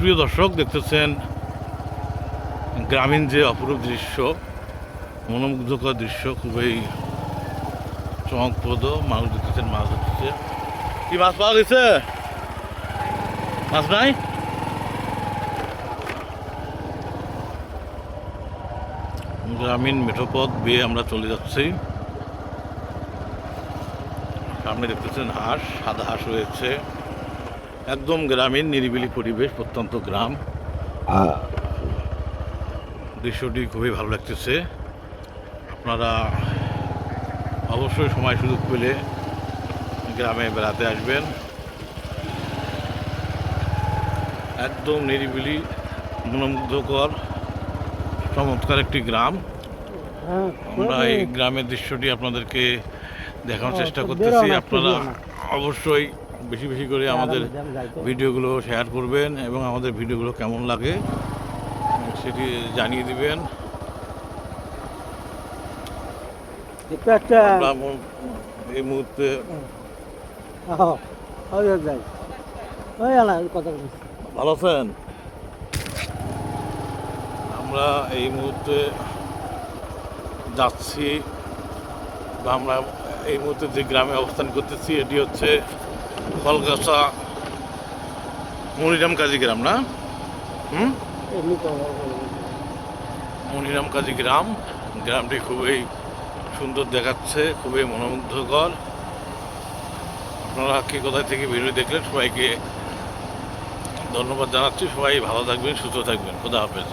সুপ্রিয় দর্শক, দেখতেছেন গ্রামীণ যে অপরূপ দৃশ্য, মনোমুগ্ধকর দৃশ্য, খুবই চমকপ্রদ। মানুষ দেখতেছেন, মাছ ধরতেছে। কি মাছ পাওয়া গেছে? মাছ নাই? গ্রামীণ মেঠোপথ বেয়ে আমরা চলে যাচ্ছি। সামনে দেখতেছেন হাঁস, সাদা হাঁস রয়েছে। একদম গ্রামীণ নিরিবিলি পরিবেশ প্রত্যন্ত গ্রাম। দৃশ্যটি খুবই ভালো লাগতেছে। আপনারা অবশ্যই সময় সুযোগ পেলে গ্রামে বেড়াতে আসবেন। একদম নিরিবিলি মনোমুগ্ধকর চমৎকার একটি গ্রাম। আমরা এই গ্রামের দৃশ্যটি আপনাদেরকে দেখানোর চেষ্টা করতেছি। আপনারা অবশ্যই বেশি বেশি করে আমাদের ভিডিওগুলো শেয়ার করবেন এবং আমাদের ভিডিওগুলো কেমন লাগে সেটি জানিয়ে দিবেন। এই মুহূর্তে ভালো আছেন? আমরা এই মুহূর্তে যাচ্ছি বা আমরা এই মুহূর্তে যে গ্রামে অবস্থান করতেছি এটি হচ্ছে কলকাতা, মনিরাম কাজী গ্রাম না? হুম? মনিরাম কাজী গ্রাম গ্রামটি খুবই সুন্দর দেখাচ্ছে, খুবই মনোমুগ্ধকর। আপনারা কি কোথায় থেকে ভিডিও দেখলেন, সবাইকে ধন্যবাদ জানাচ্ছি। সবাই ভালো থাকবেন, সুস্থ থাকবেন। খোদা হাফেজ।